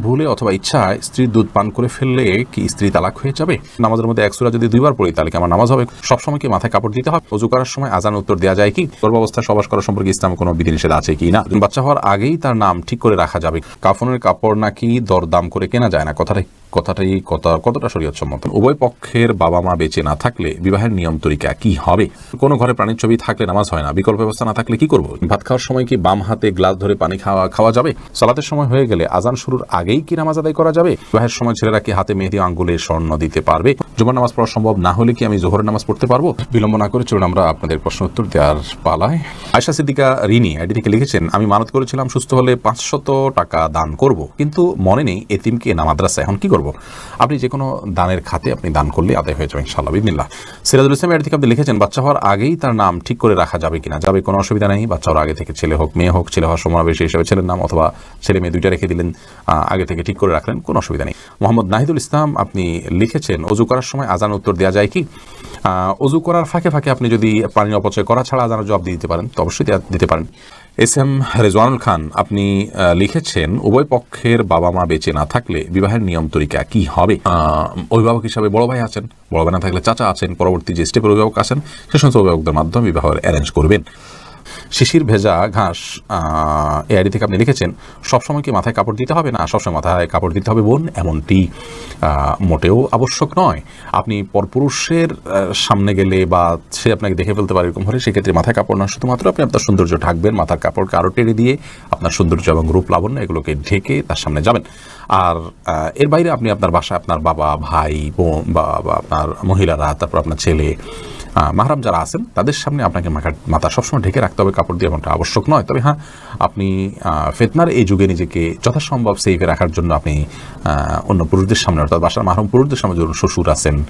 ভুলে অথবা ইচ্ছায় স্ত্রীর দুধ পান করে ফেললে কি স্ত্রী তালাক হয়ে যাবে? নামাজের মধ্যে এক সূরা যদি দুইবার পড়ি, তাহলে কি আমার নামাজ হবে? সবসময় কি মাথায় কাপড় দিতে হবে? অজু করার সময় আজান উত্তর দেওয়া যায় কি? গর্ভাবস্থায় সবাস করা সম্পর্কে ইসলামে কোনো বিধিনিষেধ আছে কি না? বাচ্চা হওয়ার আগেই তার নাম ঠিক করে রাখা যাবে। কাফনের কাপড় নাকি দরদাম করে কেনা যায় না? কথাটাই কথাটাই কত কতটা শরীয়ত সম্মত উভয় পক্ষের বাবা মা বেঁচে না থাকলে বিবাহের নিয়ম তরিকা কি হবে? কোনো ঘরে প্রাণীর ছবি থাকলে নামাজ হয় না। বিকল্প ব্যবস্থা না থাকলে কি করব? ভাত খাওয়ার সময় কি বাম হাতে গ্লাস ধরে পানি খাওয়া খাওয়া যাবে? সালাতের সময় হয়ে গেলে আজান শুরুর আগেই কি নামাজ আদায় করা যাবে? বিবাহের সময় ছেলেরা কি হাতে মেহেদি আঙ্গুলে স্বর্ণ দিতে পারবে? জুমার নামাজ পড়া সম্ভব না হলে কি আমি জোহরের নামাজ পড়তে পারব? বিলম্ব না করে চলুন আমরা আপনাদের প্রশ্ন উত্তর দেওয়ার পালায়। আয়সা সিদ্দিকা রিনি আইডি থেকে লিখেছেন, আমি মানত করেছিলাম সুস্থ হলে পাঁচশত টাকা দান করব, কিন্তু মনে নেই এতিমকে না মাদ্রাসা এখন কি করব? আপনি যে কোনো দানের খাতে আপনি দান করলে আদায় হয়ে যাবে ইনশাল্লাহ বিদিল্লাহ সিরাজুল ইসলাম আইডি থেকে আপনি লিখেছেন, বাচ্চা হওয়ার আগেই তার নাম ঠিক করে রাখা যাবে কিনা? যাবে কোনো অসুবিধা নেই, বাচ্চা হওয়ার আগে থেকে ছেলে হোক, মেয়ে হোক, ছেলে হওয়ার সময় বেশি হিসেবে ছেলের নাম অথবা ছেলে মেয়ে দুইটা রেখে দিলেন আগে থেকে ঠিক করে রাখলেন, কোনো অসুবিধা নেই। মোহাম্মদ নাহিদুল ইসলাম, আপনি লিখেছেন, অজু করার সময় আজান উত্তর দেওয়া যায় কি? অজু করার ফাঁকে ফাঁকে আপনি যদি পানি অপচয় করা ছাড়া আজানের জবাব দিতে পারেন, তো অবশ্যই দিতে পারেন। এস এম রেজওয়ানুল খান, আপনি লিখেছেন, উভয় পক্ষের বাবা মা বেঁচে না থাকলে বিবাহের নিয়ম তরিকা কি হবে? অভিভাবক হিসাবে বড় ভাই আছেন, বড় ভাই না থাকলে চাচা আছেন, পরবর্তী যে স্টেপের অভিভাবক আছেন, সে সমস্ত অভিভাবকদের মাধ্যমে বিবাহের অ্যারেঞ্জ করবেন। শিশির ভেজা ঘাস এ আইডি থেকে আপনি লিখেছেন, সবসময় কি মাথায় কাপড় দিতে হবে? না, সবসময় মাথায় কাপড় দিতে হবে বোন, এমনটি মোটেও আবশ্যক নয়। আপনি পরপুরুষের সামনে গেলে বা সে আপনাকে দেখে ফেলতে পারে এরকম হলে সেক্ষেত্রে মাথায় কাপড় না শুধুমাত্র আপনি আপনার সৌন্দর্য ঢাকবেন, মাথার কাপড়কে আরও টেনে দিয়ে আপনার সৌন্দর্য এবং রূপ লাবণ্য এগুলোকে ঢেকে তার সামনে যাবেন। আর এর বাইরে আপনি আপনার বাসায় আপনার বাবা, ভাই, বোন বা আপনার মহিলারা, তারপর আপনার ছেলে মাহরাম যারা আছেন, তাদের সামনে আপনাকে মাথা- সবসময় ঢেকে রাখতে হবে। কাপড় দিয়ে এমনটা আবশ্যক নয়। তবে হ্যাঁ আপনি ফেতনার এই যুগে নিজেকে যথাসম্ভব সেফে রাখার জন্য আপনি অন্য পুরুষদের সামনে, অর্থাৎ বাসার মাহরম পুরুষদের সামনে ধরুন শ্বশুর আছেন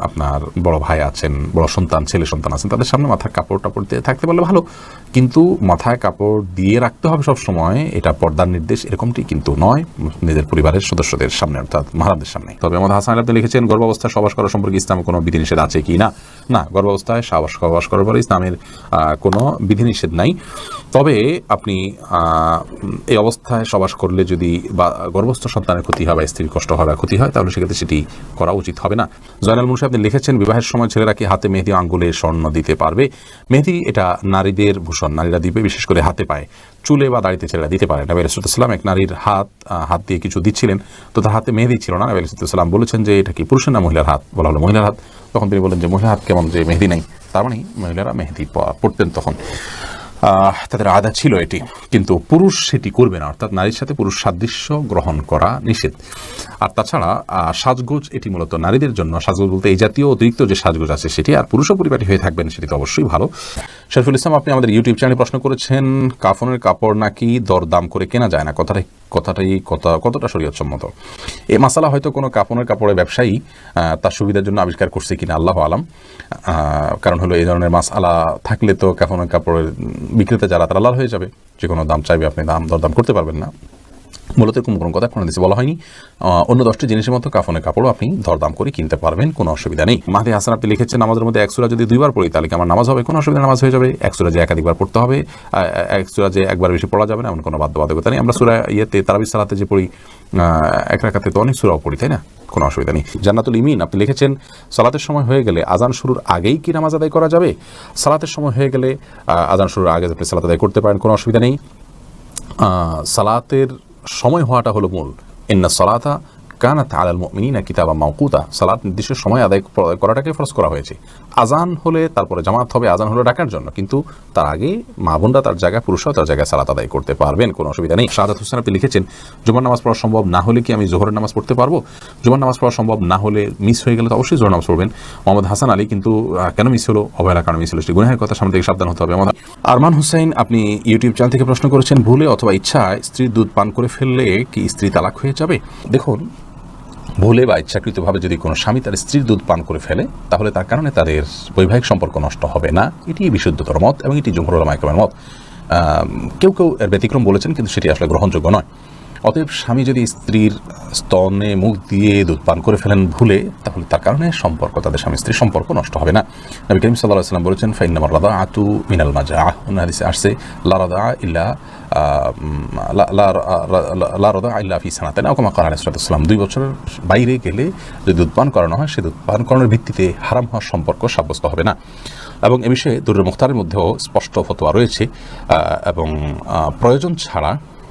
আপনার বড় ভাই আছেন, বড় সন্তান, ছেলে সন্তান আছেন, তাদের সামনে মাথার কাপড় টাপড় দিয়ে থাকতে পারলে ভালো। কিন্তু মাথায় কাপড় দিয়ে রাখতে হবে সব সময় এটা পর্দার নির্দেশ, এরকমটি কিন্তু নয় নিজের পরিবারের সদস্যদের সামনে, অর্থাৎ মহারাজদের সামনে। তবে আমাদের হাসান আপনি লিখেছেন, গর্ভাবস্থায় সবাস করা সম্পর্কে ইসলামে কোনো বিধিনিষেধ আছে কি না? না, গর্ভাবস্থায় সাবাস সহবাস করার পরে ইসলামের কোনো বিধিনিষেধ নাই। তবে আপনি এই অবস্থায় সবাস করলে যদি বা, গর্ভস্থ সন্তানের ক্ষতি হয় বা স্ত্রীর কষ্ট হয় বা ক্ষতি হয়, তাহলে সেক্ষেত্রে সেটি করা উচিত হবে না। জয়নাল মুন্সি আপনি লিখেছেন, বিবাহের সময় ছেলেরা কি হাতে মেহেদি আঙ্গুলে স্বর্ণ দিতে পারবে? মেহেদি এটা নারীদের ভূষণ, নারীরা দিবে, বিশেষ করে হাতে পায়। চুলে বা দাড়িতে ছেলেরা দিতে পারে নবী রসুলাম এক নারীর হাত হাত দিয়ে কিছু দিচ্ছিলেন, তো তার হাতে মেহেদি ছিল না। নবী রসুলাম বলেছেন যে এটা কি পুরুষের না মহিলার হাত? বলা হলো মহিলার হাত। তখন তিনি বলেন যে মহিলা হাত কেমন যে, মেহেদি নেই। তার মানে মহিলারা মেহেদি পড়তেন তখন। তাদের আদা ছিল এটি, কিন্তু পুরুষ সেটি করবে না, অর্থাৎ নারীর সাথে পুরুষ সাদৃশ্য গ্রহণ করা নিষেধ। আর তাছাড়া সাজগোজ এটি মূলত নারীদের জন্য, সাজগোজ বলতে এই জাতীয় অতিরিক্ত যে সাজগোজ আছে সেটি, আর পুরুষও পরিপাটি হয়ে থাকবেন সেটি তো অবশ্যই ভালো। শরীফুল ইসলাম, আপনি আমাদের ইউটিউব চ্যানেলে প্রশ্ন করেছেন, কাফনের কাপড় নাকি দরদাম করে কেনা যায় না? কথাটাই কথাটাই কথা, কতটা শরীয়তসম্মত? এই মশালা হয়তো কোনো কাপনের কাপড়ের ব্যবসায়ী তার সুবিধার জন্য আবিষ্কার করছে কিনা, আল্লাহ আলাম। কারণ হলো এই ধরনের মাসালা থাকলে তো কাপনের কাপড়ের বিক্রেতা যারা, তারা লাল হয়ে যাবে। যে কোনো দাম চাইবে আপনি দাম, দরদাম করতে পারবেন না। মূলত এরকম কোনো কথা কোনো দেশে বলা হয়নি। অন্য দশটি জিনিসের মতো কাফনের কাপড়ও আপনি দরদাম করে কিনতে পারবেন, কোনো অসুবিধা নেই। মাহদি হাসান, আপনি লিখেছেন আমাদের মধ্যে একসুরা যদি দুইবার পড়ি, তাহলে আমার নামাজ হবে? কোনো অসুবিধা, নামাজ হয়ে যাবে। একসুরা যে একাধিকবার পড়তে হবে একসুরা যে একবার বেশি পড়া যাবে না, এমন কোনো বাধ্যবাধকতা নেই। আমরা সুরা ইয়েতে, তারাবি সালাতে যে পড়ি এক রাখাতে তো অনেক সুরাও পড়ি, তাই না? কোনো অসুবিধা নেই। জান্নাতুল ইমিন, আপনি লিখেছেন, সালাতের সময় হয়ে গেলে আজান শুরুর আগেই কি নামাজ আদায় করা যাবে? সালাতের সময় হয়ে গেলে আজান শুরুর আগে আপনি সালাত আদায় করতে পারেন, কোনো অসুবিধা নেই। সালাতের সময় হওয়াটা হলো মূল। ইন্না সলাতা কানাত আলাল মুমিনিনা কিতাবা মাওকুতা। সালাত নির্দিষ্ট সময় আদায় করাটাকে ফরজ করা হয়েছে। আজান হলে তারপরে জামাত হবে আজান হলে ডাকার জন্য, কিন্তু তার আগে মা বোনরা তার জায়গায়, পুরুষরাও তার জায়গায় সালাত আদায় করতে পারবেন, কোনো অসুবিধা নেই। সাদাত হোসেন আপনি লিখেছেন, জুমার নামাজ পড়া সম্ভব না হলে কি আমি জোহরের নামাজ পড়তে পারব? জুমার নামাজ পড়া সম্ভব না হলে মিস হয়ে গেলে তো অবশ্যই জোহর নামাজ পড়বেন। মোহাম্মদ হাসান আলী কিন্তু কেন মিস হলো? অবহেলা কারণ মিস হলো। সেটি গুনাহের কথা সামনে থেকে সাবধান হতে হবে। আমাদের আরমান হুসাইন, আপনি ইউটিউব চ্যানেল থেকে প্রশ্ন করেছেন, ভুলে অথবা ইচ্ছায় স্ত্রীর দুধ পান করে ফেললে কি স্ত্রী তালাক হয়ে যাবে? দেখুন ভুলে বা ইচ্ছাকৃতভাবে যদি কোনো স্বামী তার স্ত্রীর দুধ পান করে ফেলে, তাহলে তার কারণে তাদের বৈবাহিক সম্পর্ক নষ্ট হবে না। এটি বিশুদ্ধতর মত এবং এটি জমহুর মাইক্রমের মত। কেউ কেউ এর ব্যতিক্রম বলেছেন, কিন্তু সেটি আসলে গ্রহণযোগ্য নয়। অতএব স্বামী যদি স্ত্রীর স্তনে মুখ দিয়ে দুধ পান করে ফেলেন ভুলে, তাহলে তার কারণে সম্পর্ক, তাদের স্বামী স্ত্রীর সম্পর্ক নষ্ট হবে না। নবী করিম সাল্লাহ সাল্লাম বলেছেন ফাইনামার রাদা আতু মিনাল মাজা অন্য হাদিসে আসছে লারাদা ইল্লা লারদা আল্লাহ ফি সানাতেন ওকমা আলাহ সালাম। দুই বছরের বাইরে গেলে যদি পান করানো হয়, সে দুধ পান করানোর ভিত্তিতে হারাম হওয়ার সম্পর্ক সাব্যস্ত হবে না। এবং এ বিষয়ে দুর্র মুখতারের মধ্যেও স্পষ্ট ফতোয়া রয়েছে এবং প্রয়োজন ছাড়া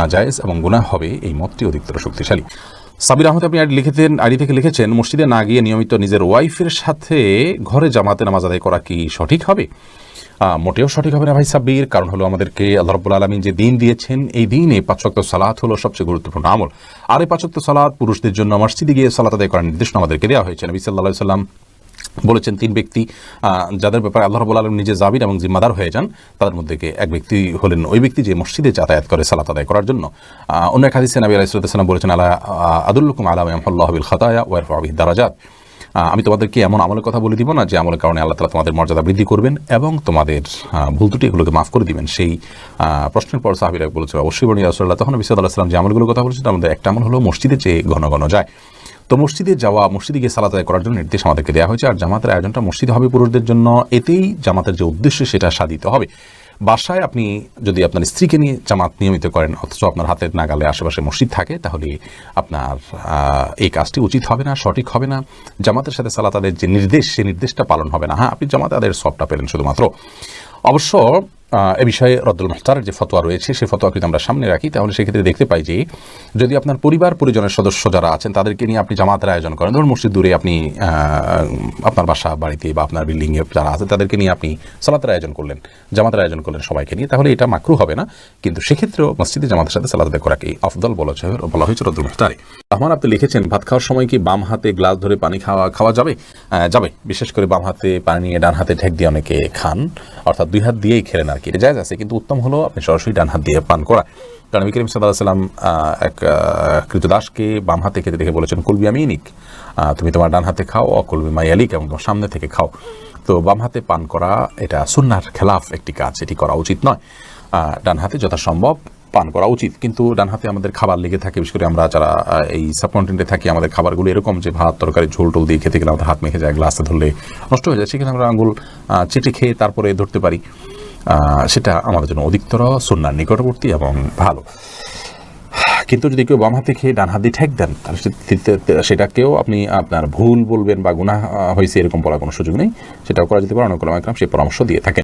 নাজায়েজ এবং গুনাহ হবে এই মতটি অধিকতর শক্তিশালী। সাবির আহমদ আপনি আইডি লিখেছেন আইডি থেকে লিখেছেন, মসজিদে না গিয়ে নিয়মিত নিজের ওয়াইফের সাথে ঘরে জামাতে নামাজ আদায় করা কি সঠিক হবে? মোটেও সঠিক হবে না ভাই সাব্বির, কারণ হলো আমাদেরকে আল্লাহ রব্বুল আলমিন যে দিন দিয়েছেন, এই দিনে পাঁচক্ত সালাত হলো সবচেয়ে গুরুত্বপূর্ণ আমল। আর এই পাঁচক্ত সালাত পুরুষদের জন্য মসজিদে গিয়ে সালাত আদায় করার নির্দেশনা আমাদেরকে দেওয়া হয়েছে। নবী সাল্লাহ সাল্লাম বলেছেন তিন ব্যক্তি যাদের ব্যাপারে আল্লাহ রবুল আলম নিজে জাবির এবং জিম্মাদার হয়ে যান, তাদের মধ্যে এক ব্যক্তি হলেন ওই ব্যক্তি যে মসজিদে যাতায়াত করে সালাত আদায় করার জন্য। অন্য এক হাদিসে নবী আলাইসালাম বলেছেন আল্লাহ আদুল্লুকুম আলাম আহমল্লাহ বিল খাতায়া ওয়ারফা আবিদ দারাজাত। আমি তোমাদেরকে এমন আমলের কথা বলে দিব না যে আমলের কারণে আল্লাহ তালা তোমাদের মর্যাদা বৃদ্ধি করবেন এবং তোমাদের ভুল ত্রুটি এগুলোকে মাফ করে দিবেন। সেই প্রশ্নের পর সাহাবিরা বলেছে, অবশ্যই বনি রাসুল্লাহ তখন বিসাদ আল্লাহ সাল্লাম যে আমলগুলোর কথা বলেছেন মধ্যে একটা আমল হলো মসজিদে যে ঘন ঘন যায়। তো মসজিদে যাওয়া, মসজিদে গিয়ে সালাত আদায় করার জন্য নির্দেশ আমাদেরকে দেওয়া হয়েছে। আর জামাতের আয়োজনটা মসজিদে হবে পুরুষদের জন্য। এতেই জামাতের যে উদ্দেশ্য সেটা সাধিত হবে। বাসায় আপনি যদি আপনার স্ত্রীকে নিয়ে জামাত নিয়মিত করেন, অথচ আপনার হাতের নাগালে আশেপাশে মসজিদ থাকে, তাহলে আপনার এই কাজটি উচিত হবে না, সঠিক হবে না। জামাতের সাথে সালাত আদায়ের যে নির্দেশ সেই নির্দেশটা পালন হবে না। হ্যাঁ আপনি জামাত আদায়ের সবটা পেলেন শুধুমাত্র। অবশ্য এ বিষয়ে রদ্দুল মুখতারের যে ফতোয়া রয়েছে, সেই ফতোয়া কিন্তু আমরা সামনে রাখি, তাহলে সেক্ষেত্রে দেখতে পাই যে, যদি আপনার পরিবার পরিজনের সদস্য যারা আছেন, তাদেরকে নিয়ে আপনি জামাতের আয়োজন করেন। ধরুন মসজিদ দূরে আপনি আপনার বাসা, বাড়িতে বা আপনার বিল্ডিংয়ে যারা আছে, তাদেরকে নিয়ে আপনি সালাতের আয়োজন করলেন, জামাতের আয়োজন করলেন সবাইকে নিয়ে, তাহলে এটা মাকরু হবে না। কিন্তু সেক্ষেত্রেও মসজিদে জামাতের সাথে সালাত আদায় করাকে আফদল বলা হয়েছে বলা হয়েছে রদ্দুল মুখতারে। রহমান, আপনি লিখেছেন, ভাত খাওয়ার সময় কি বাম হাতে গ্লাস ধরে পানি খাওয়া খাওয়া যাবে? যাবে। বিশেষ করে বাম হাতে পানি নিয়ে ডান হাতে ঠেক দিয়ে অনেকে খান। অর্থাৎ দুই হাত দিয়েই খেলেন আর কি। জায়জ আছে, কিন্তু উত্তম হলো আপনি সরাসরি ডান হাত দিয়ে পান করা। কারণ নবী করিম সাল্লাহ সাল্লাম এক কৃতদাসকে বাম হাতে খেতে দেখে বলেছেন, কুলবি আমি ইনিক তুমি তোমার ডান হাতে খাও, অকুলবি মাইয়ালিক এবং তোমার সামনে থেকে খাও। তো বাম হাতে পান করা, এটা সুন্নার খেলাফ একটি কাজ, এটি করা উচিত নয়। ডান হাতে যথাসম্ভব পান করা উচিত। কিন্তু ডান হাতে আমাদের খাবার লেগে থাকে, বিশেষ করে আমরা যারা এই সাবকন্টিনেন্টে থাকি, আমাদের খাবারগুলো এরকম যে ভাত, তরকারি, ঝোল টোল দিয়ে খেতে গেলে আমাদের হাত মেখে যায় গ্লাসে ধরলে নষ্ট হয়ে যায়, সেখানে আমরা আঙুল চেটে খেয়ে তারপরে ধরতে পারি। সেটা আমাদের জন্য অধিকতর সন্ন্যার নিকটবর্তী এবং ভালো। কিন্তু যদি কেউ বাম হাতে খেয়ে ডান হাত ঠেক দেন, তাহলে সে- সেটাকেও আপনি আপনার ভুল বলবেন বা গুণা হয়েছে, এরকম বলার কোনো সুযোগ নেই। সেটাও করা যেতে পারে অনেক সেই পরামর্শ দিয়ে থাকেন।